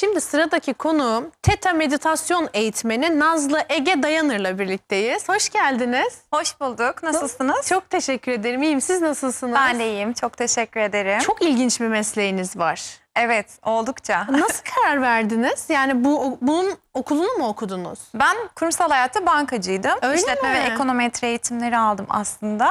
Şimdi sıradaki konuğum Teta Meditasyon Eğitmeni Nazlı Ege Dayanır'la birlikteyiz. Hoş geldiniz. Hoş bulduk. Nasılsınız? Çok teşekkür ederim. İyiyim. Siz nasılsınız? Ben de iyiyim. Çok teşekkür ederim. Çok ilginç bir mesleğiniz var. Evet, oldukça. Nasıl karar verdiniz? Yani bu bunun okulunu mu okudunuz? Ben kurumsal hayatta bankacıydım. Öyle İşletme mi? ve ekonometri eğitimleri aldım aslında.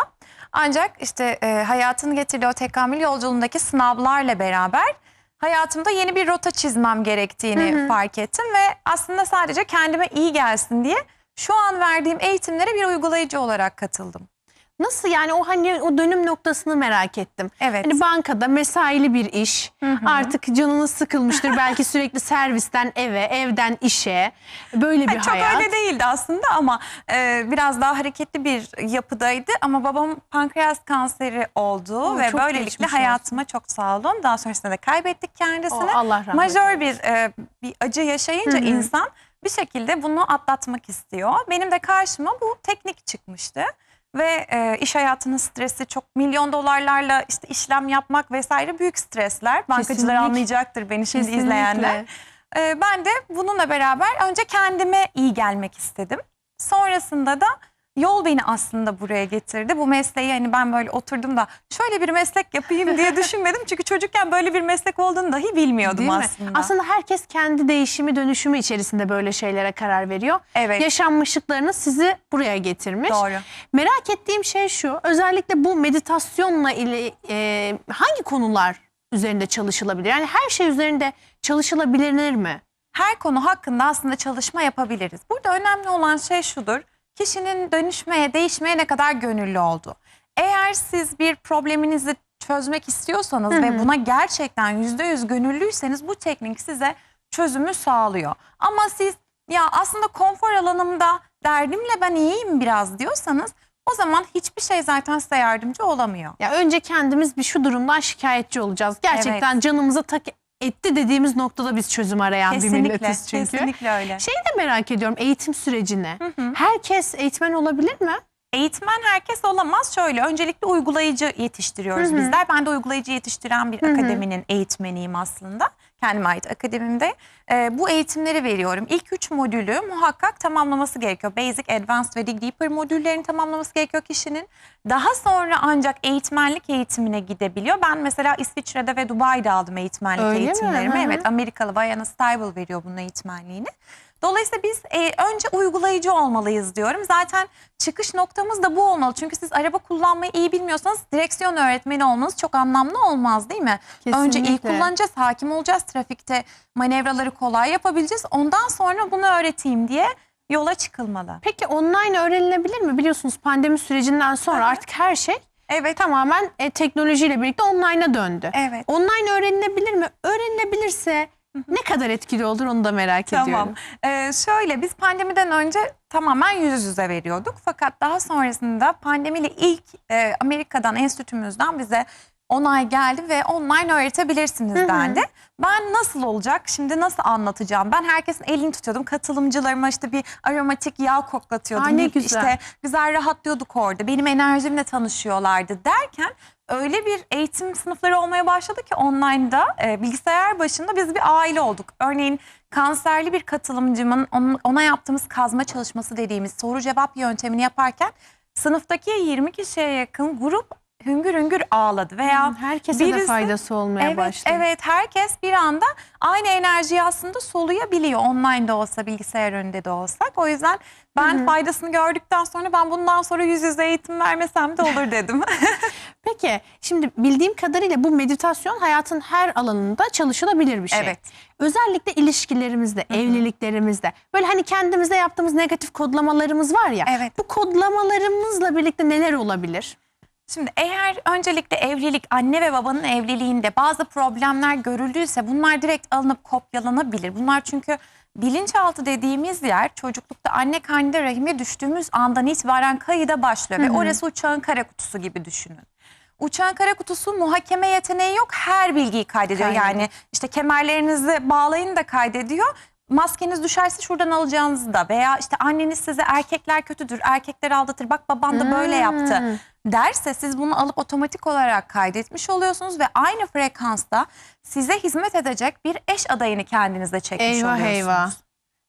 Ancak işte e, hayatın getirdiği o tekamül yolculuğundaki sınavlarla beraber hayatımda yeni bir rota çizmem gerektiğini fark ettim ve aslında sadece kendime iyi gelsin diye şu an verdiğim eğitimlere bir uygulayıcı olarak katıldım. Nasıl yani o hani o dönüm noktasını merak ettim. Evet. Hani bankada mesaili bir iş. Artık canınız sıkılmıştır belki sürekli servisten eve, evden işe. Böyle bir Yani çok hayat. öyle değildi aslında ama e, biraz daha hareketli bir yapıdaydı. Ama babam pankreas kanseri oldu Oo, ve çok böylelikle hayatıma çok sağ olun. Daha sonrasında da kaybettik kendisini. Oo, Allah rahmet Majör bir e, bir acı yaşayınca Hı hı. insan bir şekilde bunu atlatmak istiyor. Benim de karşıma bu teknik çıkmıştı. Ve e, iş hayatının stresi çok milyon dolarlarla işte işlem yapmak vesaire büyük stresler. Bankacılar Kesinlikle. anlayacaktır beni şimdi Kesinlikle. izleyenler. Ee, ben de bununla beraber önce kendime iyi gelmek istedim. Sonrasında da yol beni aslında buraya getirdi. Bu mesleği hani ben böyle oturdum da şöyle bir meslek yapayım diye düşünmedim. Çünkü çocukken böyle bir meslek olduğunu dahi bilmiyordum Değil mi? aslında. Aslında herkes kendi değişimi dönüşümü içerisinde böyle şeylere karar veriyor. Evet. Yaşanmışlıklarınız sizi buraya getirmiş. Doğru. Merak ettiğim şey şu. Özellikle bu meditasyonla ile e, hangi konular üzerinde çalışılabilir? Yani her şey üzerinde çalışılabilir mi? Her konu hakkında aslında çalışma yapabiliriz. Burada önemli olan şey şudur. Kişinin dönüşmeye, değişmeye ne kadar gönüllü olduğu. Eğer siz bir probleminizi çözmek istiyorsanız Hı hı. ve buna gerçekten yüzde yüz gönüllüyseniz bu teknik size çözümü sağlıyor. Ama siz ya aslında konfor alanımda derdimle ben iyiyim biraz diyorsanız o zaman hiçbir şey zaten size yardımcı olamıyor. Ya önce kendimiz bir şu durumdan şikayetçi olacağız. Gerçekten canımıza tak etti dediğimiz noktada biz çözüm arayan bir Kesinlikle, milletiz çünkü. kesinlikle öyle. Şeyi de merak ediyorum eğitim sürecini. Hı hı. Herkes eğitmen olabilir mi? Eğitmen herkes olamaz. Şöyle öncelikle uygulayıcı yetiştiriyoruz Hı hı. bizler. Ben de uygulayıcı yetiştiren bir Hı hı. akademinin eğitmeniyim aslında. Kendime ait akademimde. Ee, bu eğitimleri veriyorum. İlk üç modülü muhakkak tamamlaması gerekiyor. Basic, Advanced ve Dig Deeper modüllerini tamamlaması gerekiyor kişinin. Daha sonra ancak eğitmenlik eğitimine gidebiliyor. Ben mesela İsviçre'de ve Dubai'de aldım eğitmenlik Öyle mi? eğitimlerimi. Hı hı. Evet Amerikalı Vayana Stable veriyor bunun eğitmenliğini. Dolayısıyla biz e, önce uygulayıcı olmalıyız diyorum. Zaten çıkış noktamız da bu olmalı. Çünkü siz araba kullanmayı iyi bilmiyorsanız direksiyon öğretmeni olmanız çok anlamlı olmaz değil mi? Önce iyi Kesinlikle. kullanacağız, hakim olacağız, trafikte manevraları kolay yapabileceğiz. Ondan sonra bunu öğreteyim diye yola çıkılmalı. Peki online öğrenilebilir mi? Biliyorsunuz pandemi sürecinden sonra artık her şey Evet. tamamen e, teknolojiyle birlikte online'a döndü. Evet. Online öğrenilebilir mi? Öğrenilebilirse ne kadar etkili olur onu da merak Tamam. ediyorum. Ee, şöyle biz pandemiden önce tamamen yüz yüze veriyorduk. Fakat daha sonrasında pandemiyle ilk e, Amerika'dan enstitümüzden bize onay geldi ve online öğretebilirsiniz Hı hı. dendi. Ben nasıl olacak? Şimdi nasıl anlatacağım? Ben herkesin elini tutuyordum. Katılımcılarıma işte bir aromatik yağ koklatıyordum. Aa, ne güzel. İşte güzel rahatlıyorduk orada. Benim enerjimle tanışıyorlardı derken öyle bir eğitim sınıfları olmaya başladı ki online'da e, bilgisayar başında biz bir aile olduk. Örneğin kanserli bir katılımcımın onun- ona yaptığımız kazma çalışması dediğimiz soru cevap yöntemini yaparken sınıftaki 20 kişiye yakın grup hüngür hüngür ağladı veya Herkese de birisi- faydası olmaya Evet, başladı. evet herkes bir anda aynı enerjiyi aslında soluyabiliyor. Online de olsa, bilgisayar önünde de olsak. O yüzden ben faydasını gördükten sonra ben bundan sonra yüz yüze eğitim vermesem de olur dedim. Peki şimdi bildiğim kadarıyla bu meditasyon hayatın her alanında çalışılabilir bir şey. Evet. Özellikle ilişkilerimizde, evliliklerimizde böyle hani kendimizde yaptığımız negatif kodlamalarımız var ya. Evet. Bu kodlamalarımızla birlikte neler olabilir? Şimdi eğer öncelikle evlilik, anne ve babanın evliliğinde bazı problemler görüldüyse bunlar direkt alınıp kopyalanabilir. Bunlar çünkü bilinçaltı dediğimiz yer çocuklukta anne karnında rahime düştüğümüz andan itibaren kayıda başlıyor. Ve orası uçağın kara kutusu gibi düşünün. Uçağın kara kutusu muhakeme yeteneği yok. Her bilgiyi kaydediyor. Kaydediyor. Yani işte kemerlerinizi bağlayın da kaydediyor. maskeniz düşerse şuradan alacağınızı da veya işte anneniz size erkekler kötüdür, erkekler aldatır, bak baban da böyle yaptı Hmm. Derse siz bunu alıp otomatik olarak kaydetmiş oluyorsunuz ve aynı frekansta size hizmet edecek bir eş adayını kendinize çekmiş Eyvah oluyorsunuz. eyvah.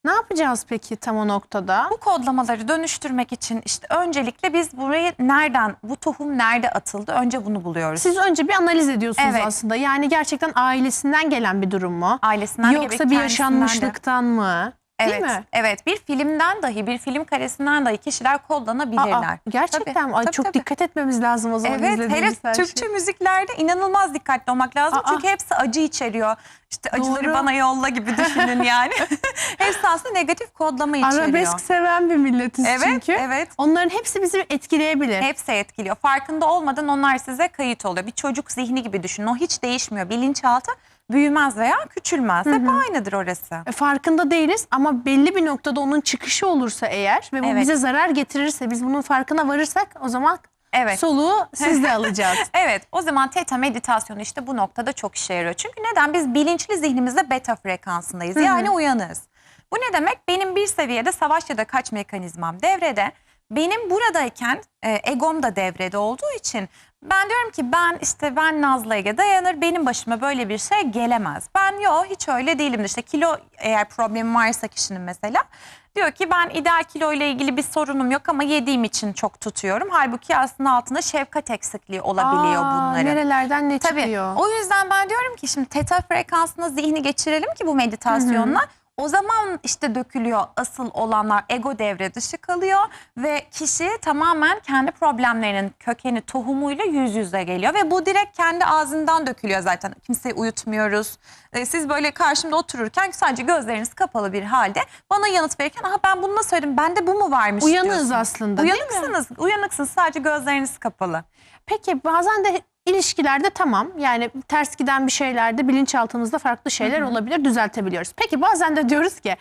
Ne yapacağız peki tam o noktada? Bu kodlamaları dönüştürmek için işte öncelikle biz burayı nereden, bu tohum nerede atıldı önce bunu buluyoruz. Siz önce bir analiz ediyorsunuz Evet. aslında. Yani gerçekten ailesinden gelen bir durum mu? Ailesinden Yoksa bir kendisinden de. yaşanmışlıktan mı? Evet, Değil mi? evet bir filmden dahi bir film karesinden dahi kişiler kodlanabilirler. Aa, gerçekten Tabii, mi? Ay, tabii, çok tabii. dikkat etmemiz lazım o zaman Evet, hele her. Türkçe müziklerde inanılmaz dikkatli olmak lazım. Aa. Çünkü hepsi acı içeriyor. İşte acıları Doğru. bana yolla gibi düşünün yani. hepsi aslında negatif kodlama içeriyor. Arabesk seven bir milletiz Evet, çünkü. evet. Onların hepsi bizi etkileyebilir. Hepsi etkiliyor. Farkında olmadan onlar size kayıt oluyor. Bir çocuk zihni gibi düşünün. O hiç değişmiyor. Bilinçaltı büyümez veya küçülmez. Hep aynıdır orası. E, Farkında değiliz ama belli bir noktada onun çıkışı olursa eğer ve bu Evet. bize zarar getirirse biz bunun farkına varırsak o zaman Evet. soluğu siz de alacağız. Evet o zaman teta meditasyonu işte bu noktada çok işe yarıyor. Çünkü neden? Biz bilinçli zihnimizde beta frekansındayız. Yani uyanığız. Bu ne demek? Benim bir seviyede savaş ya da kaç mekanizmam devrede. Benim buradayken e, egom da devrede olduğu için ben diyorum ki ben işte ben Nazlı Ege dayanır benim başıma böyle bir şey gelemez. Ben yo hiç öyle değilim işte kilo eğer problemi varsa kişinin mesela diyor ki ben ideal kilo ile ilgili bir sorunum yok ama yediğim için çok tutuyorum. Halbuki aslında altında şefkat eksikliği olabiliyor Aa, bunların. Nerelerden ne Tabii. çıkıyor? O yüzden ben diyorum ki şimdi teta frekansına zihni geçirelim ki bu meditasyonla. O zaman işte dökülüyor asıl olanlar ego devre dışı kalıyor ve kişi tamamen kendi problemlerinin kökeni tohumuyla yüz yüze geliyor ve bu direkt kendi ağzından dökülüyor zaten. Kimseyi uyutmuyoruz. Ee, Siz böyle karşımda otururken sadece gözleriniz kapalı bir halde bana yanıt verirken aha ben bunu nasıl söyledim bende bu mu varmış Uyanığız diyorsunuz. aslında, değil mi? Uyanıksınız. Uyanıksınız sadece gözleriniz kapalı. Peki bazen de ilişkilerde tamam yani ters giden bir şeylerde bilinçaltımızda farklı şeyler olabilir düzeltebiliyoruz. Peki bazen de diyoruz ki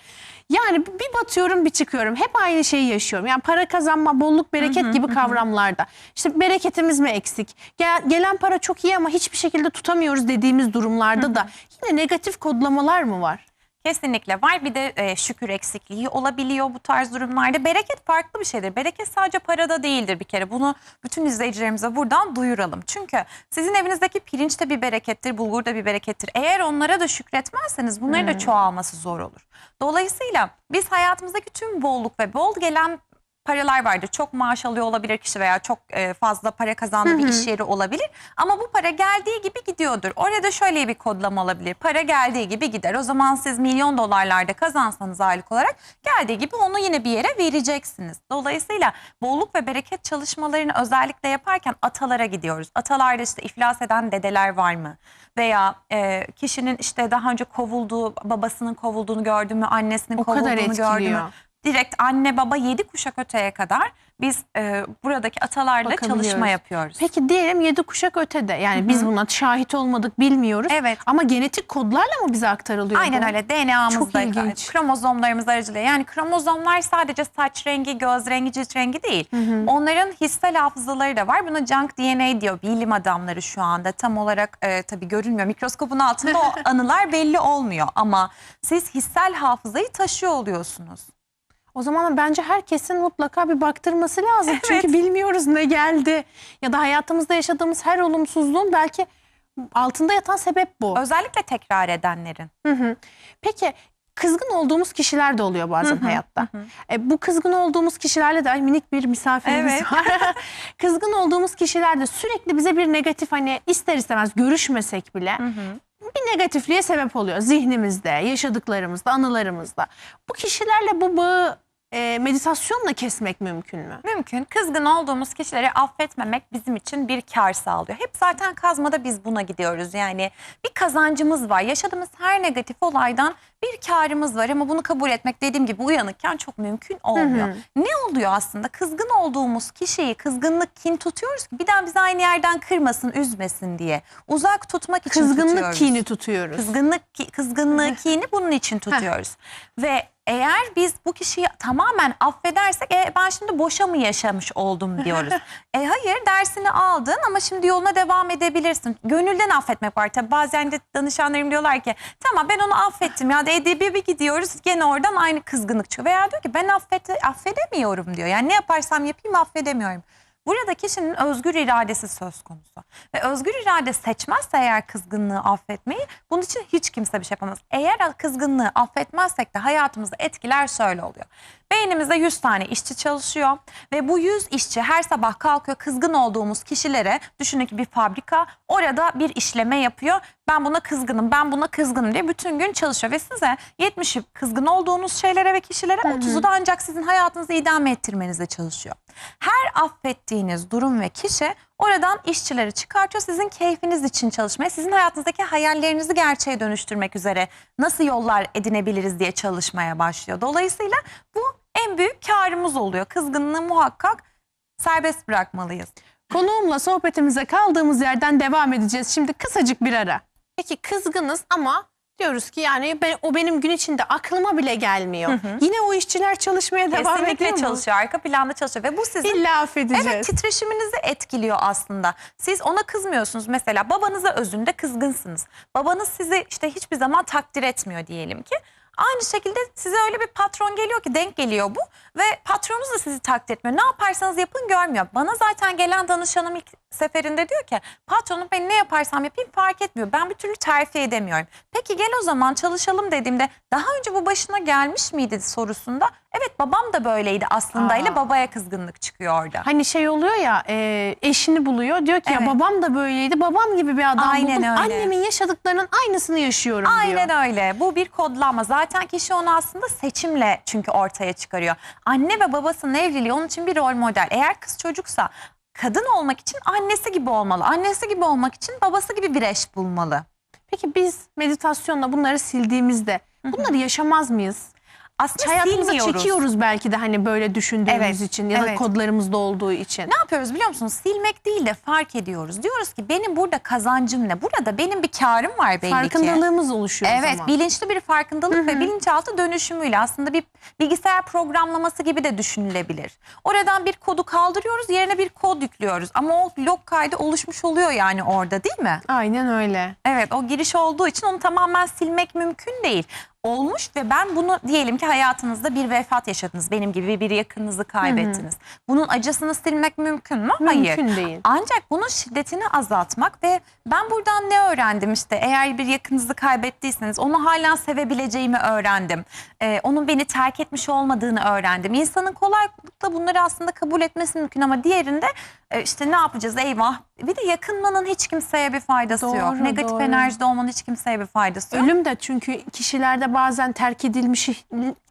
yani bir batıyorum bir çıkıyorum hep aynı şeyi yaşıyorum. Yani para kazanma bolluk bereket gibi kavramlarda işte bereketimiz mi eksik Gel- gelen para çok iyi ama hiçbir şekilde tutamıyoruz dediğimiz durumlarda da yine negatif kodlamalar mı var? Kesinlikle var. Bir de e, şükür eksikliği olabiliyor bu tarz durumlarda. Bereket farklı bir şeydir. Bereket sadece parada değildir bir kere. Bunu bütün izleyicilerimize buradan duyuralım. Çünkü sizin evinizdeki pirinç de bir berekettir, bulgur da bir berekettir. Eğer onlara da şükretmezseniz bunların da çoğalması zor olur. Dolayısıyla biz hayatımızdaki tüm bolluk ve bol gelen paralar vardır. Çok maaş alıyor olabilir kişi veya çok e, fazla para kazandığı bir iş yeri olabilir. Ama bu para geldiği gibi gidiyordur. Orada şöyle bir kodlama olabilir. Para geldiği gibi gider. O zaman siz milyon dolarlarda kazansanız aylık olarak geldiği gibi onu yine bir yere vereceksiniz. Dolayısıyla bolluk ve bereket çalışmalarını özellikle yaparken atalara gidiyoruz. Atalarda işte iflas eden dedeler var mı? Veya e, kişinin işte daha önce kovulduğu, babasının kovulduğunu gördü mü, annesinin O kadar kovulduğunu gördü mü? Direkt anne baba yedi kuşak öteye kadar biz e, buradaki atalarla çalışma yapıyoruz. Peki diyelim yedi kuşak ötede yani biz buna şahit olmadık bilmiyoruz Evet. ama genetik kodlarla mı bize aktarılıyor Aynen bu? öyle DNA'mızda kromozomlarımız aracılığıyla yani kromozomlar sadece saç rengi, göz rengi, cilt rengi değil. Onların hissel hafızaları da var. Buna junk DNA diyor bilim adamları şu anda. Tam olarak e, tabii görünmüyor. Mikroskopun altında o anılar belli olmuyor ama siz hissel hafızayı taşıyor oluyorsunuz. O zaman bence herkesin mutlaka bir baktırması lazım. Çünkü bilmiyoruz ne geldi. Ya da hayatımızda yaşadığımız her olumsuzluğun belki altında yatan sebep bu. Özellikle tekrar edenlerin. Hı hı. Peki kızgın olduğumuz kişiler de oluyor bazen hayatta. E, bu kızgın olduğumuz kişilerle de ay minik bir misafirimiz Evet. var. kızgın olduğumuz kişiler de sürekli bize bir negatif hani ister istemez görüşmesek bile bir negatifliğe sebep oluyor zihnimizde, yaşadıklarımızda, anılarımızda. Bu kişilerle bu bağı e, meditasyonla kesmek mümkün mü? Mümkün. Kızgın olduğumuz kişileri affetmemek bizim için bir kar sağlıyor. Hep zaten kazmada biz buna gidiyoruz. Yani bir kazancımız var. Yaşadığımız her negatif olaydan bir karımız var ama bunu kabul etmek dediğim gibi uyanıkken çok mümkün olmuyor. Ne oluyor aslında? Kızgın olduğumuz kişiyi kızgınlık, kin tutuyoruz ki bir daha bizi aynı yerden kırmasın, üzmesin diye. Uzak tutmak için Kızgınlık tutuyoruz. kini tutuyoruz. Kızgınlık, kızgınlığı, kini bunun için tutuyoruz. Ve Eğer biz bu kişiyi tamamen affedersek e, ben şimdi boşa mı yaşamış oldum diyoruz. e hayır dersini aldın ama şimdi yoluna devam edebilirsin. Gönülden affetmek var. Tabii bazen de danışanlarım diyorlar ki tamam ben onu affettim ya da edebi bir gidiyoruz gene oradan aynı kızgınlık çıkıyor. Veya diyor ki ben affet, affedemiyorum diyor. Yani ne yaparsam yapayım affedemiyorum. Burada kişinin özgür iradesi söz konusu. Ve özgür irade seçmezse eğer kızgınlığı affetmeyi bunun için hiç kimse bir şey yapamaz. Eğer kızgınlığı affetmezsek de hayatımızda etkiler şöyle oluyor. Beynimizde 100 tane işçi çalışıyor ve bu 100 işçi her sabah kalkıyor kızgın olduğumuz kişilere düşünün ki bir fabrika orada bir işleme yapıyor. Ben buna kızgınım, ben buna kızgınım diye bütün gün çalışıyor ve size 70'i kızgın olduğunuz şeylere ve kişilere 30'u da ancak sizin hayatınızı idame ettirmenize çalışıyor. Her affettiğiniz durum ve kişi oradan işçileri çıkartıyor. Sizin keyfiniz için çalışmaya, sizin hayatınızdaki hayallerinizi gerçeğe dönüştürmek üzere nasıl yollar edinebiliriz diye çalışmaya başlıyor. Dolayısıyla bu en büyük karımız oluyor. Kızgınlığı muhakkak serbest bırakmalıyız. Konuğumla sohbetimize kaldığımız yerden devam edeceğiz. Şimdi kısacık bir ara. Peki kızgınız ama diyoruz ki yani ben, o benim gün içinde aklıma bile gelmiyor. Yine o işçiler çalışmaya devam ediyor Kesinlikle mu? çalışıyor. Arka planda çalışıyor ve bu sizin İlla affedeceğiz. Evet titreşiminizi etkiliyor aslında. Siz ona kızmıyorsunuz mesela babanıza özünde kızgınsınız. Babanız sizi işte hiçbir zaman takdir etmiyor diyelim ki. Aynı şekilde size öyle bir patron geliyor ki denk geliyor bu ve patronunuz da sizi takdir etmiyor. Ne yaparsanız yapın görmüyor. Bana zaten gelen danışanım ilk seferinde diyor ki patronum ben ne yaparsam yapayım fark etmiyor. Ben bir türlü terfi edemiyorum. Peki gel o zaman çalışalım dediğimde daha önce bu başına gelmiş miydi sorusunda evet babam da böyleydi aslında Aa. ile babaya kızgınlık çıkıyor orada. Hani şey oluyor ya e, eşini buluyor diyor ki Evet. ya babam da böyleydi babam gibi bir adam Aynen buldum öyle. annemin yaşadıklarının aynısını yaşıyorum diyor. Aynen öyle. Bu bir kodlama. Zaten kişi onu aslında seçimle çünkü ortaya çıkarıyor. Anne ve babasının evliliği onun için bir rol model. Eğer kız çocuksa kadın olmak için annesi gibi olmalı. Annesi gibi olmak için babası gibi bir eş bulmalı. Peki biz meditasyonla bunları sildiğimizde bunları yaşamaz mıyız? Aslında Hayatımıza silmiyoruz. çekiyoruz belki de hani böyle düşündüğümüz Evet, için ya da evet. kodlarımızda olduğu için. Ne yapıyoruz biliyor musunuz? Silmek değil de fark ediyoruz. Diyoruz ki benim burada kazancım ne? Burada benim bir karım var belli ki. Farkındalığımız oluşuyor o Evet zaman. bilinçli bir farkındalık ve bilinçaltı dönüşümüyle aslında bir bilgisayar programlaması gibi de düşünülebilir. Oradan bir kodu kaldırıyoruz yerine bir kod yüklüyoruz ama o log kaydı oluşmuş oluyor yani orada değil mi? Aynen öyle. Evet o giriş olduğu için onu tamamen silmek mümkün değil. Olmuş ve ben bunu diyelim ki hayatınızda bir vefat yaşadınız. Benim gibi bir yakınınızı kaybettiniz. Bunun acısını silmek mümkün mü? Hayır. Mümkün değil. Ancak bunun şiddetini azaltmak ve ben buradan ne öğrendim işte eğer bir yakınınızı kaybettiyseniz onu hala sevebileceğimi öğrendim. Ee, onun beni terk etmiş olmadığını öğrendim. İnsanın kolaylıkla bunları aslında kabul etmesi mümkün ama diğerinde e, işte ne yapacağız eyvah. Bir de yakınmanın hiç kimseye bir faydası yok. Doğru, Negatif doğru. enerjide olmanın hiç kimseye bir faydası yok. Ölüm de çünkü kişilerde bazen terk edilmiş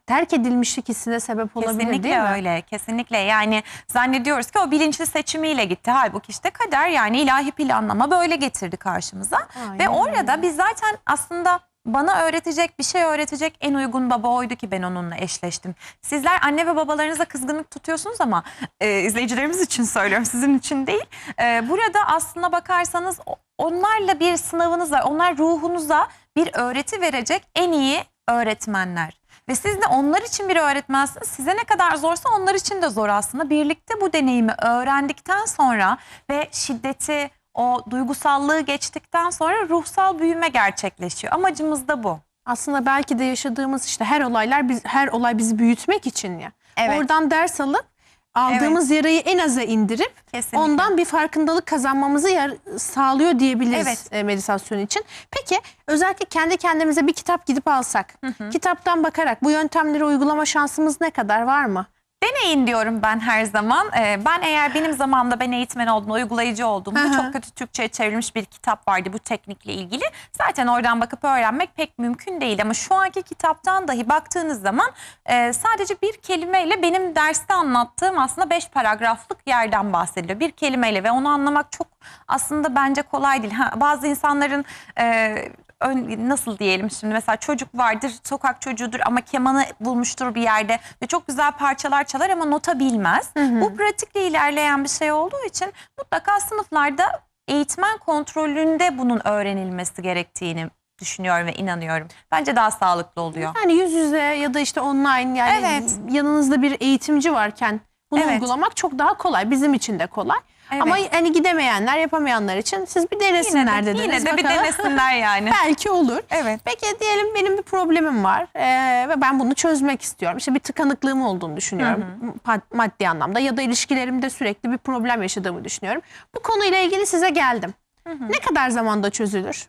terk edilmişlik hissine sebep olabilir Kesinlikle değil mi? öyle. Kesinlikle. Yani zannediyoruz ki o bilinçli seçimiyle gitti. Halbuki işte kader yani ilahi planlama böyle getirdi karşımıza. Aynen Ve orada biz zaten aslında bana öğretecek bir şey öğretecek en uygun baba oydu ki ben onunla eşleştim. Sizler anne ve babalarınıza kızgınlık tutuyorsunuz ama e, izleyicilerimiz için söylüyorum sizin için değil. E, burada aslına bakarsanız onlarla bir sınavınız var. Onlar ruhunuza bir öğreti verecek en iyi öğretmenler. Ve siz de onlar için bir öğretmensiniz. Size ne kadar zorsa onlar için de zor aslında. Birlikte bu deneyimi öğrendikten sonra ve şiddeti, o duygusallığı geçtikten sonra ruhsal büyüme gerçekleşiyor. Amacımız da bu. Aslında belki de yaşadığımız işte her olaylar biz her olay bizi büyütmek için ya. Evet. Oradan ders alıp aldığımız yarayı en aza indirip Kesinlikle. ondan bir farkındalık kazanmamızı yar- sağlıyor diyebiliriz Evet. e, meditasyon için. Peki özellikle kendi kendimize bir kitap gidip alsak, kitaptan bakarak bu yöntemleri uygulama şansımız ne kadar var mı? Deneyin diyorum ben her zaman. Ee, ben eğer benim zamanımda ben eğitmen oldum, uygulayıcı olduğumda Hı hı. çok kötü Türkçe'ye çevrilmiş bir kitap vardı bu teknikle ilgili. Zaten oradan bakıp öğrenmek pek mümkün değil ama şu anki kitaptan dahi baktığınız zaman e, sadece bir kelimeyle benim derste anlattığım aslında beş paragraflık yerden bahsediliyor. Bir kelimeyle ve onu anlamak çok aslında bence kolay değil. Ha, bazı insanların e, ön- nasıl diyelim şimdi mesela çocuk vardır sokak çocuğudur ama kemanı bulmuştur bir yerde ve çok güzel parçalar çalar ama nota bilmez. Bu pratikle ilerleyen bir şey olduğu için mutlaka sınıflarda eğitmen kontrolünde bunun öğrenilmesi gerektiğini düşünüyorum ve inanıyorum. Bence daha sağlıklı oluyor. Yani yüz yüze ya da işte online yani Evet. yanınızda bir eğitimci varken bunu Evet. uygulamak çok daha kolay. Bizim için de kolay. Evet. Ama hani gidemeyenler, yapamayanlar için siz bir denesinler Yine de, dediniz. yine de bir denesinler yani. Belki olur. Evet. Peki diyelim benim bir problemim var ee, ve ben bunu çözmek istiyorum. İşte bir tıkanıklığım olduğunu düşünüyorum mad- maddi anlamda ya da ilişkilerimde sürekli bir problem yaşadığımı düşünüyorum. Bu konuyla ilgili size geldim. Ne kadar zamanda çözülür?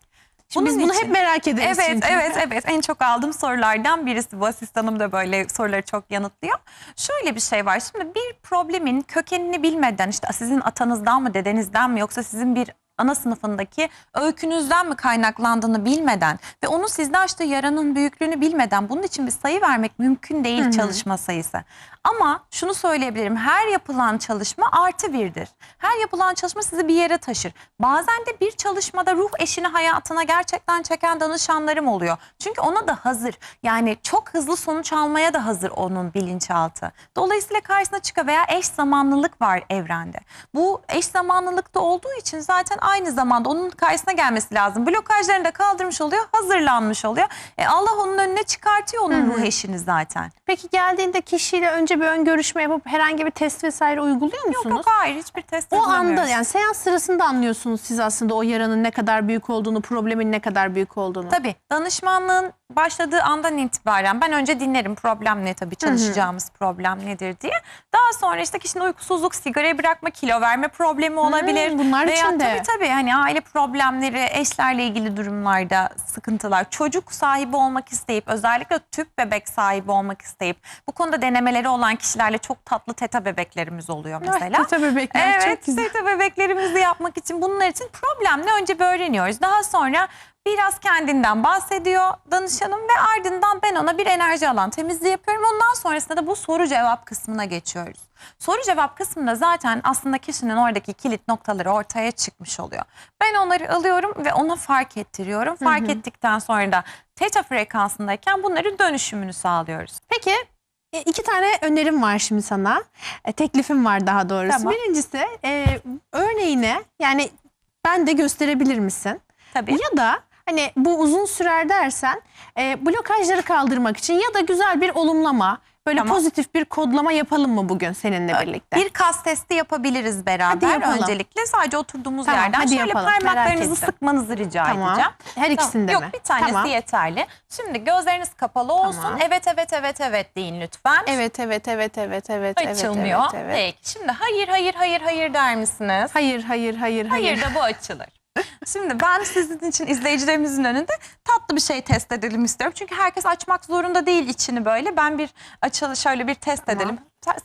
Şimdi biz Bunun bunu için- hep merak ederiz Evet, çünkü. evet, evet. En çok aldığım sorulardan birisi bu. Asistanım da böyle soruları çok yanıtlıyor. Şöyle bir şey var. Şimdi bir problemin kökenini bilmeden işte sizin atanızdan mı, dedenizden mi yoksa sizin bir ana sınıfındaki öykünüzden mi kaynaklandığını bilmeden ve onun sizde açtığı yaranın büyüklüğünü bilmeden bunun için bir sayı vermek mümkün değil çalışma sayısı. Ama şunu söyleyebilirim. Her yapılan çalışma artı birdir. Her yapılan çalışma sizi bir yere taşır. Bazen de bir çalışmada ruh eşini hayatına gerçekten çeken danışanlarım oluyor. Çünkü ona da hazır. Yani çok hızlı sonuç almaya da hazır onun bilinçaltı. Dolayısıyla karşısına çıka veya eş zamanlılık var evrende. Bu eş zamanlılıkta olduğu için zaten aynı zamanda onun karşısına gelmesi lazım. Blokajlarını da kaldırmış oluyor, hazırlanmış oluyor. E Allah onun önüne çıkartıyor onun ruh eşini zaten. Peki geldiğinde kişiyle önce bir ön görüşme yapıp herhangi bir test vesaire uyguluyor Yok musunuz? yok hayır hiçbir test O anda yani seans sırasında anlıyorsunuz siz aslında o yaranın ne kadar büyük olduğunu, problemin ne kadar büyük olduğunu. Tabii danışmanlığın başladığı andan itibaren ben önce dinlerim problem ne tabii çalışacağımız problem nedir diye. Daha sonra işte kişinin uykusuzluk, sigarayı bırakma, kilo verme problemi olabilir. bunlar Veya için de. Tabii tabii hani aile problemleri, eşlerle ilgili durumlarda sıkıntılar, çocuk sahibi olmak isteyip özellikle tüp bebek sahibi olmak isteyip bu konuda denemeleri olan kişilerle çok tatlı teta bebeklerimiz oluyor mesela. Ah, teta bebekler Evet, çok güzel. teta bebeklerimizi yapmak için bunlar için problemle önce bir öğreniyoruz. Daha sonra biraz kendinden bahsediyor danışanım ve ardından ben ona bir enerji alan temizliği yapıyorum. Ondan sonrasında da bu soru cevap kısmına geçiyoruz. Soru cevap kısmında zaten aslında kişinin oradaki kilit noktaları ortaya çıkmış oluyor. Ben onları alıyorum ve ona fark ettiriyorum. Fark ettikten sonra da teta frekansındayken bunların dönüşümünü sağlıyoruz. Peki e, iki tane önerim var şimdi sana. E, teklifim var daha doğrusu. Tamam. Birincisi e, örneğine yani ben de gösterebilir misin? Tabii. Ya da hani bu uzun sürer dersen e, blokajları kaldırmak için ya da güzel bir olumlama böyle Tamam. pozitif bir kodlama yapalım mı bugün seninle birlikte? Bir kas testi yapabiliriz beraber. yapalım. Öncelikle sadece oturduğumuz Tamam, yerden hadi şöyle yapalım. Merak parmaklarınızı ettim. sıkmanızı rica Tamam. edeceğim. Her ikisinde Yok mi? bir tanesi Tamam. yeterli. Şimdi gözleriniz kapalı olsun. Tamam. Evet evet evet evet deyin lütfen. Evet evet evet evet evet evet Açılmıyor. evet, evet. Peki şimdi hayır hayır hayır hayır der misiniz? Hayır hayır hayır hayır. Hayır da bu açılır. Şimdi ben sizin için izleyicilerimizin önünde tatlı bir şey test edelim istiyorum. Çünkü herkes açmak zorunda değil içini böyle. Ben bir açılı şöyle bir test edelim.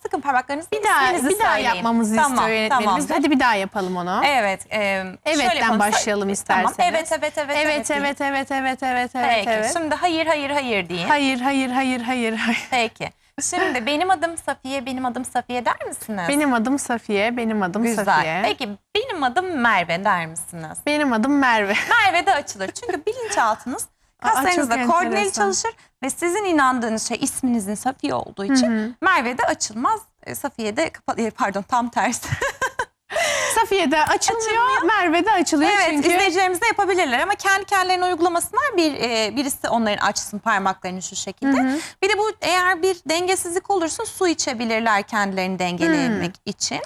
Sıkın parmaklarınızı. Bir daha isminizi bir daha söyleyin. yapmamızı Tamam, istiyor yönetmenimiz. tamamdır. Hadi bir daha yapalım onu. Evet. E, şöyle Evet'ten yapalım. başlayalım isterseniz. Tamam. Evet evet evet Evet deyin. evet evet evet evet evet Peki. evet. Şimdi hayır hayır hayır deyin. Hayır hayır hayır hayır hayır. Peki. Şimdi benim adım Safiye, benim adım Safiye der misiniz? Benim adım Safiye, benim adım Güzel. Safiye. Peki benim adım Merve der misiniz? Benim adım Merve. Merve de açılır. Çünkü bilinçaltınız kaslarınızla koordineli çalışır ve sizin inandığınız şey isminizin Safiye olduğu için Merve de açılmaz. e, Safiye de kapa- e, pardon tam tersi. Safiye de açılmıyor, Merve de açılıyor evet çünkü. izleyicilerimiz de yapabilirler ama kendi kendilerine uygulamasınlar. Bir e, birisi onların açsın parmaklarını şu şekilde. Bir de bu eğer bir dengesizlik olursa su içebilirler kendilerini dengelemek için.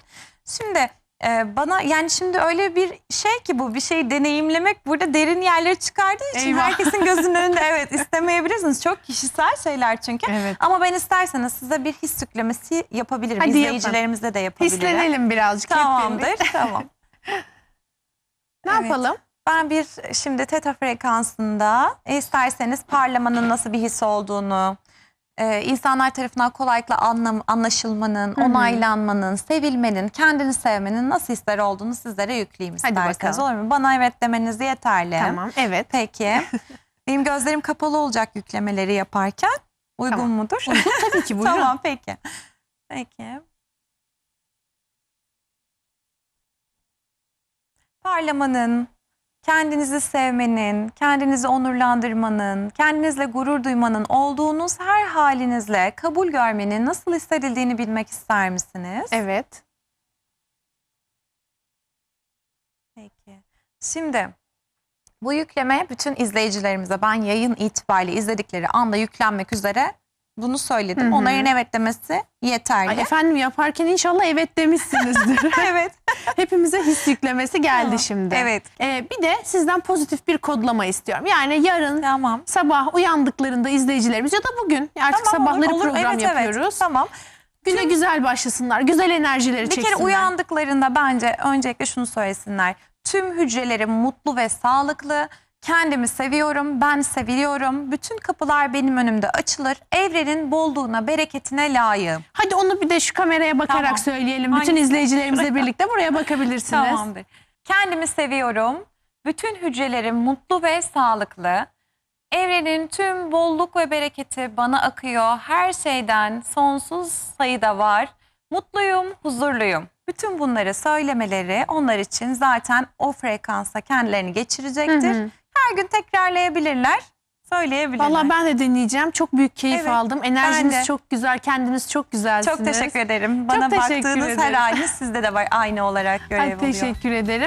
Şimdi e, bana yani şimdi öyle bir şey ki bu bir şeyi deneyimlemek burada derin yerleri çıkardığı için Eyvah. herkesin gözünün önünde evet istemeyebilirsiniz. Çok kişisel şeyler çünkü. Evet. Ama ben isterseniz size bir his yüklemesi yapabilirim. Hadi yapın. İzleyicilerimize de yapabilirim. Hislenelim birazcık. Tamamdır. tamam. Ne Evet. yapalım? Ben bir şimdi teta frekansında isterseniz parlamanın nasıl bir his olduğunu, e, insanlar tarafından kolaylıkla anlam, anlaşılmanın, onaylanmanın, sevilmenin, kendini sevmenin nasıl hisler olduğunu sizlere yükleyeyim Hadi isterseniz. Olur mu? Bana evet demeniz yeterli. Tamam, evet. Peki. Benim gözlerim kapalı olacak yüklemeleri yaparken. Uygun Tamam. mudur? Tabii ki buyurun. Tamam peki. Peki. Parlamanın, kendinizi sevmenin, kendinizi onurlandırmanın, kendinizle gurur duymanın, olduğunuz her halinizle kabul görmenin nasıl hissedildiğini bilmek ister misiniz? Evet. Peki. Şimdi Bu yükleme bütün izleyicilerimize ben yayın itibariyle izledikleri anda yüklenmek üzere bunu söyledim. Onların evet demesi yeterli. Ay efendim yaparken inşallah evet demişsinizdir. evet. Hepimize his yüklemesi geldi Tamam. şimdi. Evet. Ee, bir de sizden pozitif bir kodlama istiyorum. Yani yarın Tamam. sabah uyandıklarında izleyicilerimiz ya da bugün artık Tamam, olur, sabahları olur. program Evet, yapıyoruz. Evet, tamam. Güne güzel başlasınlar. Güzel enerjileri Bir çeksinler. kere uyandıklarında bence öncelikle şunu söylesinler. Tüm hücrelerim mutlu ve sağlıklı. Kendimi seviyorum, ben seviliyorum. Bütün kapılar benim önümde açılır. Evrenin bolluğuna, bereketine layığım. Hadi onu bir de şu kameraya bakarak Tamam. söyleyelim. Bütün Hangisi? izleyicilerimizle birlikte buraya bakabilirsiniz. Tamamdır. Kendimi seviyorum. Bütün hücrelerim mutlu ve sağlıklı. Evrenin tüm bolluk ve bereketi bana akıyor. Her şeyden sonsuz sayıda var. Mutluyum, huzurluyum. Bütün bunları söylemeleri onlar için zaten o frekansa kendilerini geçirecektir. Hı hı. Her gün tekrarlayabilirler, söyleyebilirler. Vallahi ben de dinleyeceğim. Çok büyük keyif Evet, aldım. ben Enerjiniz çok güzel. Kendiniz çok güzelsiniz. Çok teşekkür ederim. Bana teşekkür baktığınız her ederim. haliniz sizde de var aynı olarak görev Ay, oluyor. teşekkür ederim.